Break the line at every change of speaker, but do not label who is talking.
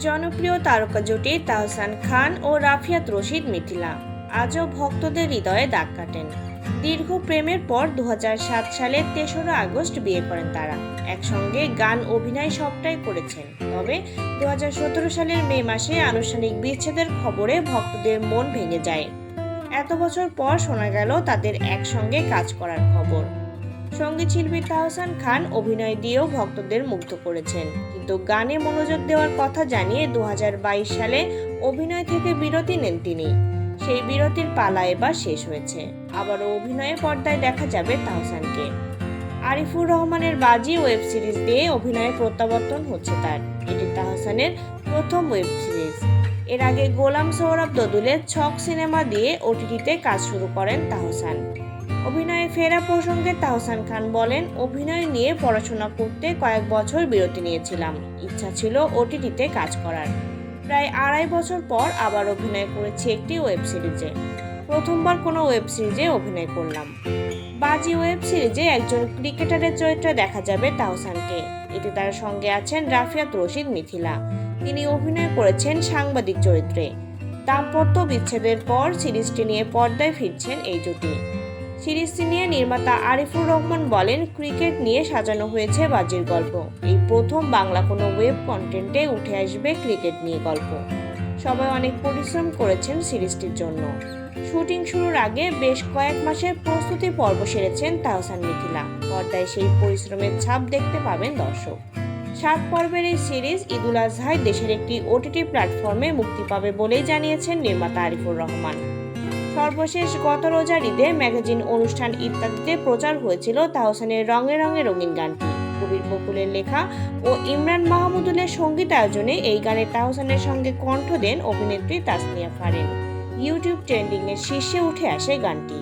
জনপ্রিয় তারকা জুটি তাহসান খান ও রাফিয়াত রশিদ মিথিলা। আজও ভক্তদের হৃদয়ে দাগ কাটেন। দীর্ঘ প্রেমের পর দু সালে তেসরা আগস্ট বিয়ে করেন তারা। একসঙ্গে গান, অভিনয় সবটাই করেছেন। তবে দু হাজার সতেরো সালের মে মাসে আনুষ্ঠানিক বিচ্ছেদের খবরে ভক্তদের মন ভেঙে যায়। এত বছর পর শোনা গেল তাদের একসঙ্গে কাজ করার খবর। সংগীত শিল্পী তাহসান খান অভিনয় দিয়েও ভক্তদের মুগ্ধ করেছেন। কিন্তু গানে মনোযোগ দেওয়ার কথা জানিয়ে দু হাজার বাইশ সালে অভিনয় থেকে বিরতি নেন তিনি। সেই বিরতির পালা এবার শেষ হয়েছে। আবারও অভিনয়ে পর্দায় দেখা যাবে তাহসানকে। আরিফুর রহমানের বাজি ওয়েব সিরিজ দিয়ে অভিনয়ে প্রত্যাবর্তন হচ্ছে তার। এটি তাহসানের প্রথম ওয়েব সিরিজ। এর আগে গোলাম সৌরভ দদুলের ছক সিনেমা দিয়ে ওটিটিতে কাজ শুরু করেন তাহসান। অভিনয়ে ফেরা প্রসঙ্গে তাহসান খান বলেন, অভিনয় নিয়ে পড়াশোনা করতে কয়েক বছর বিরতি নিয়েছিলাম। ইচ্ছা ছিল ওটিটিতে কাজ করার। প্রায় আড়াই বছর পর আবার অভিনয় করেছি একটি ওয়েব সিরিজে। প্রথমবার কোনো ওয়েব সিরিজে অভিনয় করলাম। বাজি ওয়েব সিরিজে একজন ক্রিকেটারের চরিত্রে দেখা যাবে তাহসানকে এতে তার সঙ্গে আছেন রাফিয়াত রশিদ মিথিলা। তিনি অভিনয় করেছেন সাংবাদিক চরিত্রে। দাম্পত্য বিচ্ছেদের পর সিরিজটি নিয়ে পর্দায় ফিরছেন এই জুটি। সিরিজটি নিয়ে নির্মাতা আরিফুর রহমান বলেন, ক্রিকেট নিয়ে সাজানো হয়েছে বাজির গল্প। এই প্রথম বাংলা কোনো ওয়েব কন্টেন্টে উঠে আসবে ক্রিকেট নিয়ে গল্প। সবাই অনেক পরিশ্রম করেছেন সিরিজটির জন্য। শুটিং শুরুর আগে বেশ কয়েক মাসের প্রস্তুতি পর্ব সেরেছেন তাহসান মিথিলা। পর্দায় সেই পরিশ্রমের ছাপ দেখতে পাবেন দর্শক। সাত পর্বের এই সিরিজ ঈদুল আজহায় দেশের একটি ওটিটি প্ল্যাটফর্মে মুক্তি পাবে বলেই জানিয়েছেন নির্মাতা আরিফুর রহমান। সর্বশেষ গত রোজার ঈদে ম্যাগাজিন অনুষ্ঠান ইত্যাদিতে প্রচার হয়েছিল তাহসানের রঙে রঙে রঙিন গানটি। কবির বকুলের লেখা ও ইমরান মাহমুদুলের সংগীত আয়োজনে এই গানে তাহসানের সঙ্গে কণ্ঠ দেন অভিনেত্রী তাসনিয়া ফারিন। ইউটিউব ট্রেন্ডিংয়ের শীর্ষে উঠে আসে গানটি।